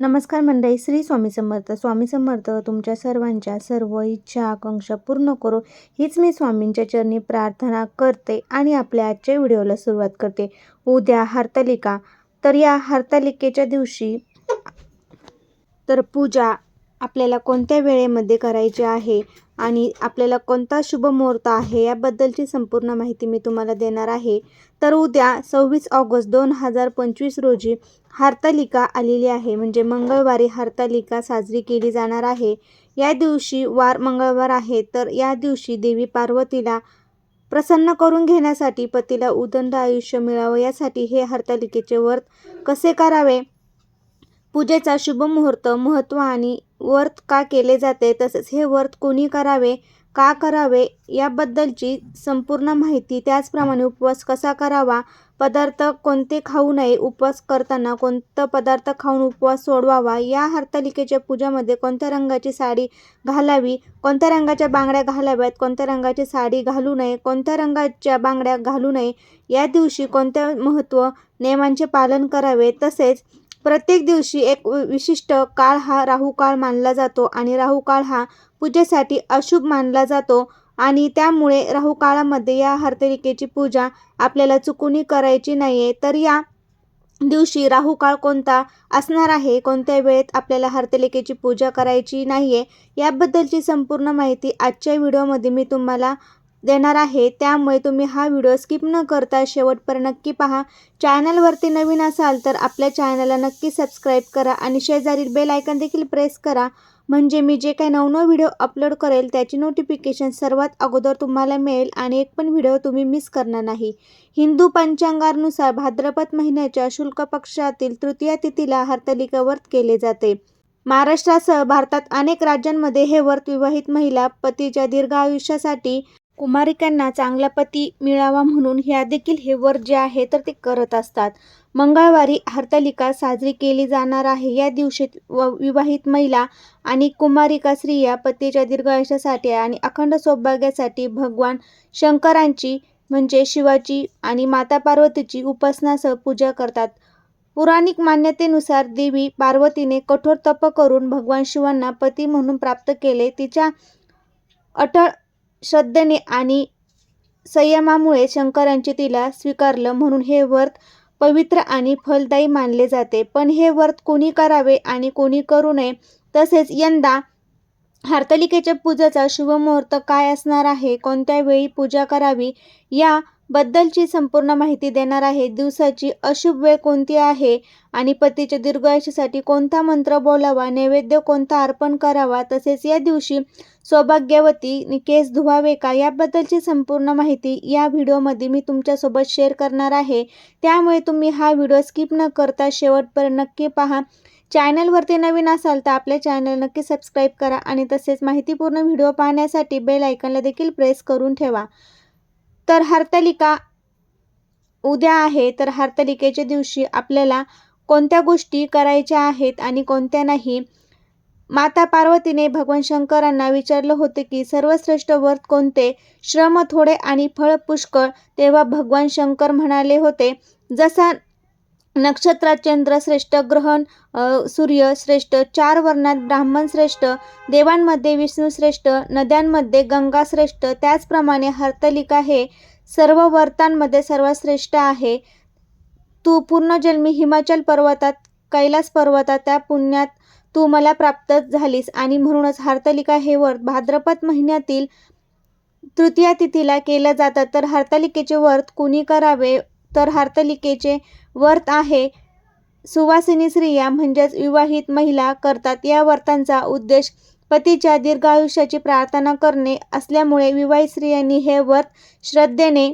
नमस्कार मंडळी श्री स्वामी समर्थ. स्वामी समर्थ तुमच्या सर्वांच्या सर्व इच्छा आकांक्षा पूर्ण करो. हीच मी स्वामींच्या चरणी प्रार्थना करते आणि आपल्या आजच्या व्हिडिओला सुरुवात करते. उद्या हरतालिका. तर या हरतालिकेच्या दिवशी तर पूजा आपल्याला कोणत्या वेळेमध्ये करायची आहे? आणि आपल्याला कोणता शुभ मुहूर्त आहे याबद्दलची संपूर्ण माहिती मी तुम्हाला देणार आहे. तर उद्या सव्वीस ऑगस्ट दोन हजार पंचवीस रोजी हरतालिका आलेली आहे. म्हणजे मंगळवारी हरतालिका साजरी केली जाणार आहे. या दिवशी वार मंगळवार आहे. तर या दिवशी देवी पार्वतीला प्रसन्न करून घेण्यासाठी पतीला उदंड आयुष्य मिळावं यासाठी हे हरतालिकेचे व्रत कसे करावे? पूजेचा शुभ मुहूर्त महत्त्व आणि व्रत का केले जाते तसेच हे व्रत कोणी करावे का करावे याबद्दलची संपूर्ण माहिती त्याचप्रमाणे उपवास कसा करावा पदार्थ कोणते खाऊ नये उपवास करताना कोणतं पदार्थ खाऊन उपवास सोडवावा या हरतालिकेच्या पूजामध्ये कोणत्या रंगाची साडी घालावी कोणत्या रंगाच्या बांगड्या घालाव्यात कोणत्या रंगाची साडी घालू नये कोणत्या रंगाच्या बांगड्या घालू नये या दिवशी कोणत्या महत्त्व नियमांचे पालन करावे तसेच प्रत्येक दिवशी एक विशिष्ट काळ हा राहू काळ मानला जातो आणि राहू काळ हा पूजेसाठी अशुभ मानला जातो आणि त्यामुळे राहू काळामध्ये या हरतरिकेची पूजा आपल्याला चुकूनही करायची नाही आहे तर या दिवशी राहू काळ कोणता असणार आहे? कोणत्या वेळेत आपल्याला हरतलिकेची पूजा करायची नाही आहे याबद्दलची संपूर्ण माहिती आजच्या व्हिडिओमध्ये मी तुम्हाला देणार आहे. त्यामुळे तुम्ही हा व्हिडिओ स्किप न करता शेवटपर्यंत नक्की पहा. चॅनलवरती नवीन असाल तर आपल्या चॅनलला नक्की सबस्क्राईब करा आणि शेजारील बेल आयकन देखील प्रेस करा. म्हणजे मी जे काही नवनव व्हिडिओ अपलोड करेल त्याची नोटिफिकेशन सर्वात अगोदर तुम्हाला मिळेल आणि एक पण व्हिडिओ तुम्ही मिस करणार नाही. हिंदू पंचांगानुसार भाद्रपद महिन्याच्या शुल्क पक्षातील तृतीया तिथीला हरतालिका व्रत केले जाते. महाराष्ट्रासह भारतात अनेक राज्यांमध्ये हे व्रत विवाहित महिला पतीच्या दीर्घ आयुष्यासाठी कुमारिकांना चांगला पती मिळावा म्हणून ह्या देखील हे वर जे आहे तर ते करत असतात. मंगळवारी हरतालिका साजरी केली जाणार आहे. या दिवशी व विवाहित महिला आणि कुमारिका स्त्रिया पतीच्या दीर्घ आयुष्यासाठी आणि अखंड सौभाग्यासाठी भगवान शंकरांची म्हणजे शिवाची आणि माता पार्वतीची उपासनासह पूजा करतात. पुराणिक मान्यतेनुसार देवी पार्वतीने कठोर तप करून भगवान शिवांना पती म्हणून प्राप्त केले. तिच्या अटळ श्रद्धेने आणि संयमामुळे शंकरांचे तिला स्वीकारलं म्हणून हे व्रत पवित्र आणि फलदायी मानले जाते. पण हे व्रत कोणी करावे आणि कोणी करू नये तसेच यंदा हार्तलिकेच्या पूजेचा शुभमुहूर्त काय असणार आहे? कोणत्या वेळी पूजा करावी? या बद्दलची संपूर्ण माहिती देणार आहे. दिवसाची अशुभ वेळ कोणती आहे? आणि पतीच्या दीर्घायुष्यासाठी कोणता मंत्र बोलावा? नैवेद्य कोणता अर्पण करावा? तसेच या दिवशी सौभाग्यवती केस धुवावे का? याबद्दलची संपूर्ण माहिती या व्हिडिओमध्ये मी तुमच्यासोबत शेअर करणार आहे. त्यामुळे तुम्ही हा व्हिडिओ स्किप न करता शेवटपर्यंत नक्की पहा. चॅनलवरती नवीन असाल तर आपल्या चॅनल नक्की सबस्क्राईब करा आणि तसेच माहितीपूर्ण व्हिडिओ पाहण्यासाठी बेल आयकनला देखील प्रेस करून ठेवा. तर हरतालिका उद्या आहे तर हरतालिकेच्या दिवशी आपल्याला कोणत्या गोष्टी करायच्या आहेत आणि कोणत्या नाही? माता पार्वतीने भगवान शंकरांना विचारलं होते की सर्वश्रेष्ठ व्रत कोणते? श्रम थोडे आणि फळ पुष्कळ तेव्हा भगवान शंकर म्हणाले होते जसा नक्षत्रात चंद्र श्रेष्ठ ग्रहण सूर्य श्रेष्ठ चार वर्णात ब्राह्मण श्रेष्ठ देवांमध्ये विष्णू श्रेष्ठ नद्यांमध्ये गंगा श्रेष्ठ त्याचप्रमाणे हर्तलिका हे सर्व व्रतांमध्ये सर्वात श्रेष्ठ आहे. तू पूर्णजन्मी हिमाचल पर्वतात कैलास पर्वतात त्या पुण्यात तू मला प्राप्त झालीस आणि म्हणूनच हर्तलिका हे व्रत भाद्रपद महिन्यातील तृतीया तिथीला केलं जातं. तर हरतालिकेचे व्रत कुणी करावे? तर हार्तलिकेचे व्रत आहे. सुवासिनी स्त्रिया म्हणजेच विवाहित महिला करतात. या व्रतांचा उद्देश पतीच्या दीर्घायुष्याची प्रार्थना करणे असल्यामुळे विवाहित स्त्रियांनी हे व्रत श्रद्धेने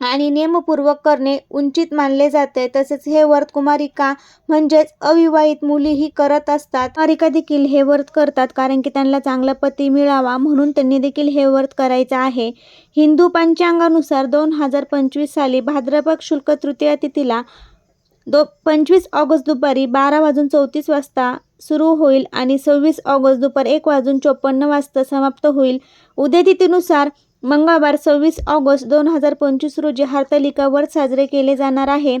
आणि नियमपूर्वक करणे उंचित मानले जाते. तसेच हे व्रत कुमारिका म्हणजेच अविवाहित मुलीही करत असतात. कुमारिका देखील हे व्रत करतात कारण की त्यांना चांगला पती मिळावा म्हणून त्यांनी देखील हे व्रत करायचं आहे. हिंदू पंचांगानुसार दोन हजार पंचवीस साली भाद्रपद शुल्क तृतीया तिथीला दो पंचवीस ऑगस्ट दुपारी बारा वाजून चौतीस वाजता सुरू होईल आणि सव्वीस ऑगस्ट दुपार एक वाजून चोपन्न वाजता समाप्त होईल. उद्या तिथीनुसार मंगळवार सव्वीस ऑगस्ट दोन हजार पंचवीस रोजी हरतालिका व्रत साजरे केले जाणार आहे.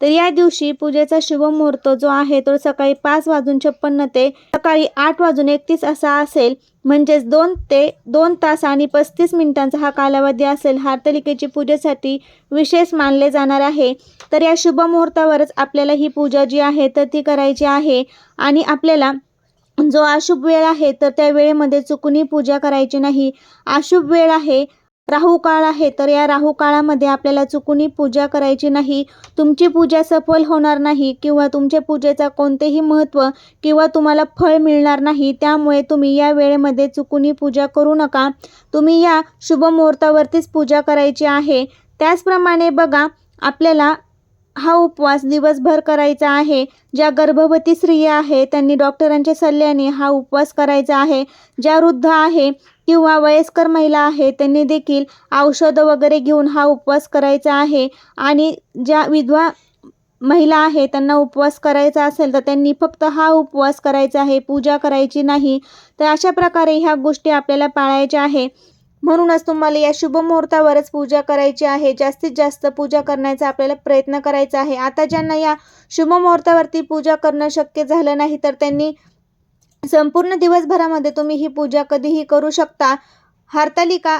तर या दिवशी पूजेचा शुभ मुहूर्त जो आहे तो सकाळी पाच वाजून छप्पन्न ते सकाळी आठ वाजून एकतीस असा असेल. म्हणजेच दोन ते दोन तास आणि पस्तीस मिनिटांचा हा कालावधी असेल हरतालिकेची पूजेसाठी विशेष मानले जाणार आहे. तर या शुभमुहूर्तावरच आपल्याला ही पूजा जी आहे तर ती करायची आहे आणि आपल्याला जो अशुभ वेळ आहे तर त्या वेळेमध्ये चुकूनही पूजा करायची नाही. अशुभ वेळ आहे राहू काळ आहे तर या राहू काळामध्ये आपल्याला चुकूनही पूजा करायची नाही. तुमची पूजा सफल होणार नाही किंवा तुमच्या पूजेचा कोणतेही महत्त्व किंवा तुम्हाला फळ मिळणार नाही त्यामुळे तुम्ही या वेळेमध्ये चुकूनही पूजा करू नका. तुम्ही या शुभ मुहूर्तावरतीच पूजा करायची आहे. त्याचप्रमाणे बघा आपल्याला हा उपवास दिवसभर करायचा आहे. ज्या गर्भवती स्त्रिया आहे त्यांनी डॉक्टरांच्या सल्ल्याने हा उपवास करायचा आहे. ज्या वृद्ध आहे किंवा वयस्कर महिला आहे त्यांनी देखील औषधं वगैरे घेऊन हा उपवास करायचा आहे. आणि ज्या विधवा महिला आहे त्यांना उपवास करायचा असेल तर त्यांनी फक्त हा उपवास करायचा आहे. पूजा करायची नाही. तर अशा प्रकारे ह्या गोष्टी आपल्याला पाळायच्या आहे. म्हणूनच तुम्हाला या शुभ मुहूर्तावरच पूजा करायची आहे. जास्तीत जास्त पूजा करण्याचा आपल्याला प्रयत्न करायचा आहे. आता ज्यांना या शुभ मुहूर्तावरती पूजा करणं शक्य झालं नाही तर त्यांनी संपूर्ण दिवसभरामध्ये तुम्ही ही पूजा कधीही करू शकता. हरतालिका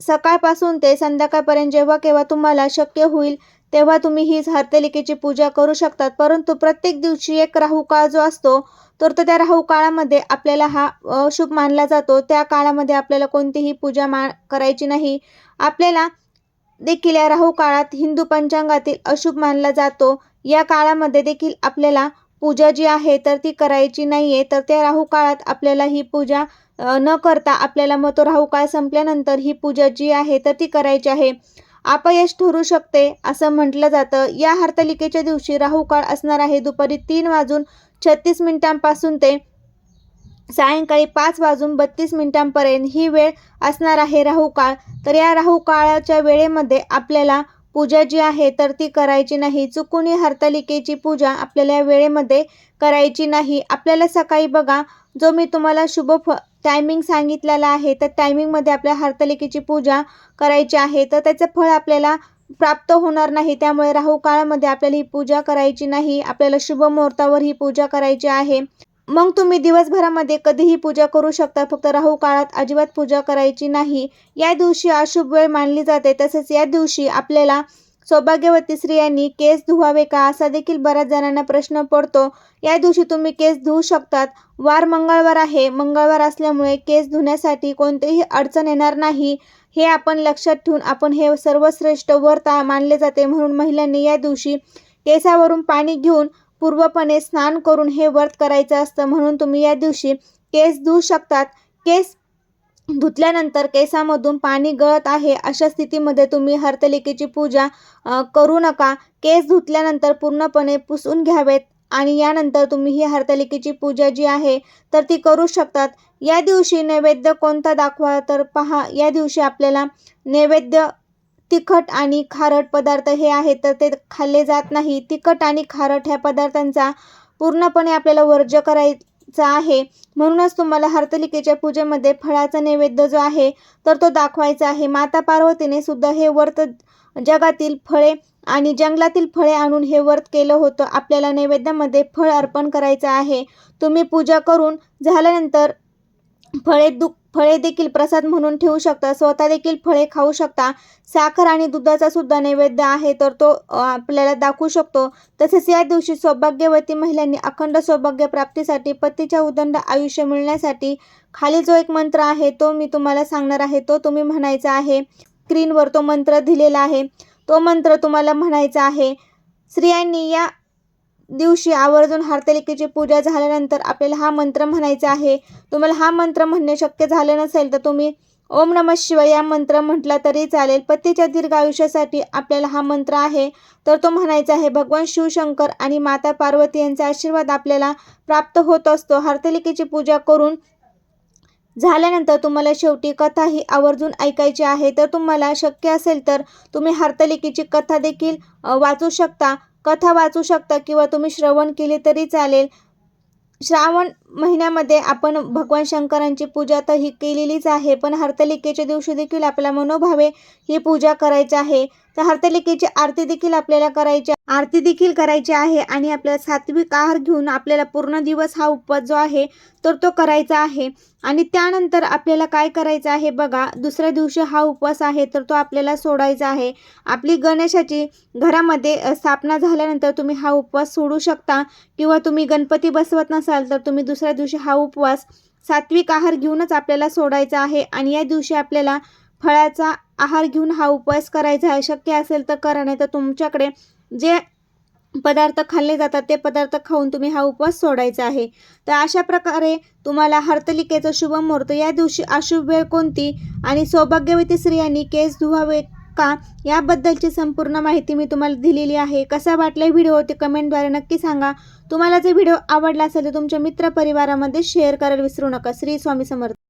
सकाळपासून ते संध्याकाळपर्यंत जेव्हा केव्हा तुम्हाला शक्य होईल तेव्हा तुम्ही हीच हरतालिकेची पूजा करू शकतात. परंतु प्रत्येक दिवशी एक राहू काळ जो असतो तर त्या राहू काळामध्ये आपल्याला हा अशुभ मानला जातो. त्या काळामध्ये आपल्याला कोणतीही पूजा मा करायची नाही. आपल्याला देखील या राहू काळात हिंदू पंचांगातील अशुभ मानला जातो. या काळामध्ये देखील आपल्याला पूजा जी आहे तर ती करायची नाही आहे तर त्या राहू काळात आपल्याला ही पूजा न करता आपल्याला मग तो राहू काळ संपल्यानंतर ही पूजा जी आहे तर ती करायची आहे. अपयश ठरू शकते असं म्हटलं जातं. या हरतालिकेच्या दिवशी राहू काळ असणार आहे. दुपारी तीन वाजून छत्तीस मिनिटांपासून ते सायंकाळी पाच वाजून बत्तीस मिनिटांपर्यंत ही वेळ असणार आहे राहू काळ. तर या राहू काळाच्या वेळेमध्ये आपल्याला पूजा जी आहे तर ती करायची नाही. चुकूनही हरतालिकेची पूजा आपल्याला या वेळेमध्ये करायची नाही. आपल्याला सकाळी बघा जो मी तुम्हाला शुभ फ टायमिंग सांगितलेला आहे तर टायमिंगमध्ये आपल्या हरतलिकेची पूजा करायची आहे तर त्याचं फळ आपल्याला प्राप्त होणार नाही. त्यामुळे राहू काळामध्ये आपल्याला ही पूजा करायची नाही. आपल्याला शुभ मुहूर्तावर ही पूजा करायची आहे. मग तुम्ही दिवसभरामध्ये कधीही पूजा करू शकता. फक्त राहू काळात अजिबात पूजा करायची नाही. या दिवशी अशुभ वेळ मानली जाते. तसेच या दिवशी आपल्याला सौभाग्यवती स्त्रियांनी केस धुवावे का असा देखील बऱ्याच जणांना प्रश्न पडतो. या दिवशी तुम्ही केस धुवू शकतात. वार मंगळवार आहे. मंगळवार असल्यामुळे केस धुण्यासाठी कोणतीही अडचण येणार नाही. हे आपण लक्षात ठेवून आपण हे सर्वश्रेष्ठ व्रत मानले जाते म्हणून महिलांनी या दिवशी केसावरून पाणी घेऊन पूर्वपणे स्नान करून हे व्रत करायचं असतं म्हणून तुम्ही या दिवशी केस धुवू शकतात. केस धुतल्यानंतर केसामधून पाणी गळत आहे अशा स्थितीमध्ये तुम्ही हरतलिकेची पूजा करू नका. केस धुतल्यानंतर पूर्णपणे पुसून घ्यावेत आणि यानंतर तुम्ही ही हरतालिकेची पूजा जी आहे तर ती करू शकतात. या दिवशी नैवेद्य कोणता दाखवा तर पहा. या दिवशी आपल्याला नैवेद्य तिखट आणि खारट पदार्थ हे आहेत तर ते खाल्ले जात नाही. तिखट आणि खारट ह्या पदार्थांचा पूर्णपणे आपल्याला वर्ज्य चा आहे. म्हणूनच तुम्हाला हरतलिकेच्या पूजेमध्ये फळाचा नैवेद्य जो आहे तर तो दाखवायचा आहे. माता पार्वतीने सुद्धा हे व्रत जगातील फळे आणि जंगलातील फळे आणून हे व्रत केलं होतं. आपल्याला नैवेद्यामध्ये फळ अर्पण करायचं आहे. तुम्ही पूजा करून झाल्यानंतर फळे दु फळे देखील प्रसाद म्हणून ठेवू शकता. स्वतः देखील फळे खाऊ शकता. साखर आणि दुधाचा सुद्धा नैवेद्य आहे तर तो आपल्याला दाखवू शकतो. तसेच या दिवशी सौभाग्यवती महिलांनी अखंड सौभाग्य प्राप्तीसाठी पतीच्या उदंड आयुष्य मिळण्यासाठी खाली जो एक मंत्र आहे तो मी तुम्हाला सांगणार आहे. तो तुम्ही म्हणायचा आहे स्क्रीनवर तो मंत्र दिलेला आहे. तो मंत्र तुम्हाला म्हणायचा आहे स्त्रियांनी या दिवशी आवर्जून हरतालिकेची पूजा झाल्यानंतर आपल्याला हा मंत्र म्हणायचा आहे. तुम्हाला हा मंत्र म्हणणे शक्य झाले नसेल तर तुम्ही ओम नम शिवाय या मंत्र म्हटला तरी चालेल. पतीच्या दीर्घ आयुष्यासाठी आपल्याला हा मंत्र आहे. तर तो म्हणायचा आहे भगवान शिवशंकर आणि माता पार्वती यांचा आशीर्वाद आपल्याला प्राप्त होत असतो. हरतालिकेची पूजा करून झाल्यानंतर तुम्हाला शेवटी कथा ही आवर्जून ऐकायची आहे. तर तुम्हाला शक्य असेल तर तुम्ही हरतालिकेची कथा देखील वाचू शकता. कथा वाचू शकता किंवा तुम्ही श्रवण केले तरी चालेल. श्रावण महिन्यामध्ये आपण भगवान शंकरांची पूजा तर ही केलेलीच आहे पण हरतालिकेच्या दिवशी देखील आपल्याला मनोभावे ही पूजा करायची आहे. तर हरतालिकेची आरती देखील आपल्याला करायची आरती देखील करायची आहे आणि आपल्याला सात्विक आहार घेऊन आपल्याला पूर्ण दिवस हा उपवास जो आहे तर तो करायचा आहे. आणि त्यानंतर आपल्याला काय करायचं आहे बघा दुसऱ्या दिवशी हा उपवास आहे तर तो आपल्याला सोडायचा आहे. आपली गणेशाची घरामध्ये स्थापना झाल्यानंतर तुम्ही हा उपवास सोडू शकता किंवा तुम्ही गणपती बसवत नसाल तर तुम्ही दुसऱ्या दिवशी हा उपवास सात्विक आहार घेऊनच आपल्याला सोडायचा आहे. आणि या दिवशी आपल्याला फळाचा आहार घेऊन हा उपवास करायचा आहे. शक्य असेल तर करा नाही तर तुमच्याकडे जे पदार्थ खाल्ले जातात ते पदार्थ खाऊन तुम्ही हा उपवास सोडायचा आहे. तर अशा प्रकारे तुम्हाला हर्तलिकेचं शुभ मुहूर्त या दिवशी अशुभ वेळ कोणती? आणि सौभाग्यवती स्त्रियांनी केस धुवावे का? याबद्दलची संपूर्ण माहिती मी तुम्हाला दिलेली आहे. कसा वाटला व्हिडिओ ते कमेंटद्वारे नक्की सांगा. तुम्हाला जर व्हिडिओ आवडला असेल तर तुमच्या मित्रपरिवारामध्ये शेअर करायला विसरू नका. श्री स्वामी समर्थ.